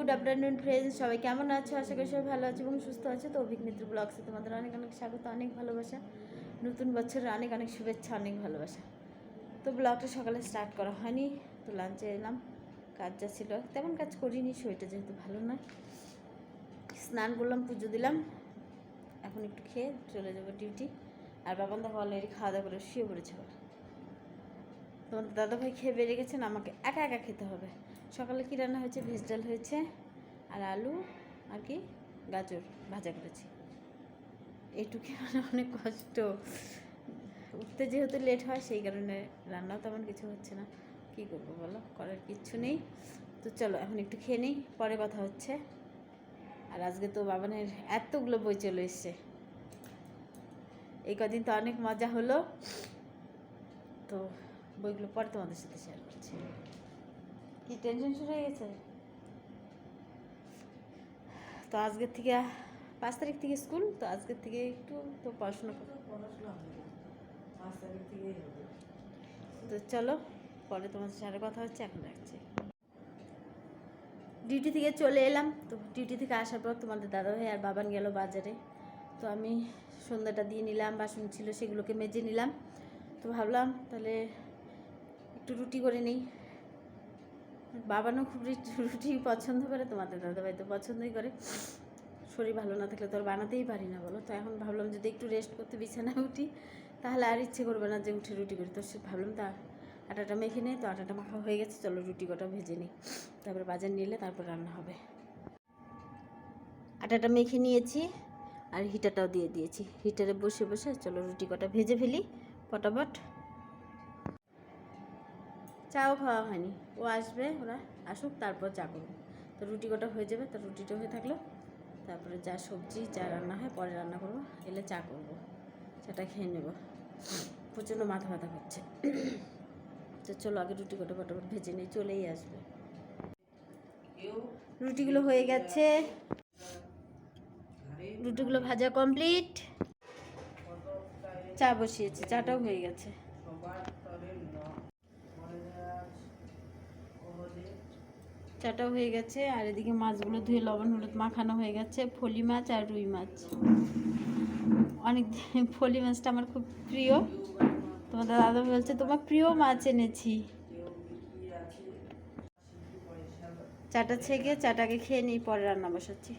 Good afternoon friends, সবাই কেমন আছো? আশা করি সবাই ভালো আছে এবং সুস্থ আছে। তো অভিনেত্রী ব্লগসে তোমাদের অনেক অনেক স্বাগত, অনেক ভালোবাসা। নতুন বছরের অনেক অনেক শুভেচ্ছা, অনেক ভালোবাসা। তো ব্লগটা সকালে স্টার্ট করা হয়নি, তো লাঞ্চে এলাম। কাজ যা ছিল, তেমন কাজ করিনি, শরীরটা যেহেতু ভালো নয় স্নান করলাম, পুজো দিলাম। এখন একটু খেয়ে চলে যাব ডিউটি আর বাবান দেখো অলরেডি খাওয়া দাওয়া করে শুয়ে পড়েছে তোমাদের দাদাভাই খেয়ে বেরিয়ে গেছেন, আমাকে একা একা খেতে হবে। সকালে কী রান্না হয়েছে? ভেজ ডাল হয়েছে, আর আলু, আর কি? গাজর ভাজা করেছি। এইটুকু মানে অনেক কষ্ট। উঠতে যেহেতু লেট হয়, সেই কারণে রান্নাও তেমন কিছু হচ্ছে না। কী করব বলো? করার কিচ্ছু নেই। তো চলো, এখন একটু খেয়ে নিই, পরে কথা হচ্ছে। আর আজকে তো বাবানের এতগুলো বই চলে এসছে। এই কদিন তো অনেক মজা হলো। তো বইগুলো পরে তোমাদের সাথে শেয়ার করছি। কি টেনশন শুরু হয়ে গেছে? তো আজকের থেকে পাঁচ তারিখ থেকে স্কুল তো আজকের থেকে একটু তো পড়াশোনা তো চলো, পরে তোমার সাথে কথা হচ্ছে, এখন রাখছি। ডিউটি থেকে চলে এলাম, তো ডিউটি থেকে আসার পর তোমাদের দাদা ভাই আর বাবান গেল বাজারে। তো আমি সন্ধ্যাটা দিয়ে নিলাম, বাসন ছিল সেগুলোকে মেজে নিলাম। তো ভাবলাম তাহলে একটু রুটি করে নিই। বাবানও খুব রুটি পছন্দ করে, তোমাদের দাদাভাই তো পছন্দই করে। শরীর ভালো না থাকলে তো আর বানাতেই পারি না, বলো? তো এখন ভাবলাম যদি একটু রেস্ট করতে বিছানায় উঠি, তাহলে আর ইচ্ছে করবে না যে উঠে রুটি করি। তো সে ভাবলাম তা আটাটা মেখে নেই, তো আটাটা মাখা হয়ে গেছে, চলো রুটি কটা ভেজে নিই। তারপরে বাজার নিলে তারপর রান্না হবে। আটাটা মেখে নিয়েছি আর হিটারটাও দিয়ে দিয়েছি। হিটারে বসে বসে চলো রুটি কটা ভেজে ফেলি, পটাপট। চাও খাওয়া হয়নি। ও আসবে, ওরা আসুক, তারপর চা করব। তো রুটি কটা হয়ে যাবে, তো রুটিটা হয়ে থাকল। তারপরে যা সবজি, যা রান্না হয়, পরে রান্না করব। এলে চা করব। চাটা খেয়ে নেব। প্রচণ্ড মাথা ব্যথা করছে। তো চলো, আগে রুটি কটা ফটাফট ভেজে নিয়ে চলেই আসবে। রুটিগুলো হয়ে গেছে। রুটিগুলো ভাজা কমপ্লিট। চা বসিয়েছি, চাটাও হয়ে গেছে। চাটাও হয়ে গেছে, আর এদিকে মাছগুলো ধুয়ে লবণ, হলুদ মাখানো হয়ে গেছে, ফলি মাছ আর রুই মাছ। অনেক ফলি মাছটা আমার খুব প্রিয়। তোমাদের দাদা বলছে, তোমার প্রিয় মাছ এনেছি। চাটা ছেঁকে, চাটাকে খেয়ে নিই, পরে রান্না বসাচ্ছি।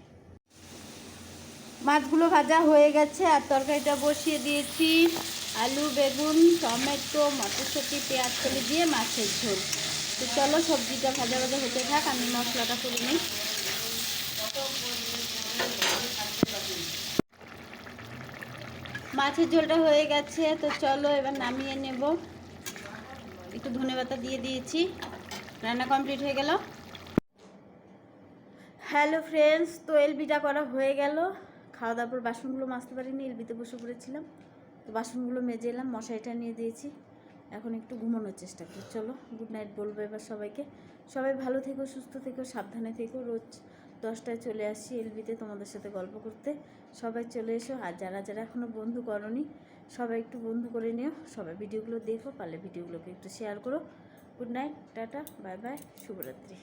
মাছগুলো ভাজা হয়ে গেছে, আর তরকারিটা বসিয়ে দিয়েছি। আলু, বেগুন, টমেটো, মটরশুঁটি, পেঁয়াজ কলি দিয়ে মাছের ঝোল। তো চলো সবজিটা ভাজা ভাজা হতে থাক, আমি মশলাটা করে নিই। মাছের ঝোলটা হয়ে গেছে, তো চলো এবার নামিয়ে নেব। একটু ধনে পাতা দিয়ে দিয়েছি। রান্না কমপ্লিট হয়ে গেল। হ্যালো ফ্রেন্ডস, তো এলবিটা করা হয়ে গেল। খাওয়া দাওয়ার পর বাসনগুলো মাজতে পারিনি, এলবিতে বসে পড়েছিলাম। তো বাসনগুলো মেজে এলাম, মশারিটা নিয়ে দিয়েছি। এখন একটু ঘুমানোর চেষ্টা করি। চলো গুড নাইট বলব এবার সবাইকে। সবাই ভালো থেকো, সুস্থ থেকো, সাবধানে থেকো। রোজ দশটায় চলে আসি এলবিতে তোমাদের সাথে গল্প করতে। সবাই চলে এসো, আর যারা যারা এখনও বন্ধু করনি, সবাই একটু বন্ধু করে নিও। সবাই ভিডিওগুলো দেখো, পারলে ভিডিওগুলোকে একটু শেয়ার করো। Good night tata bye bye শুভরাত্রি।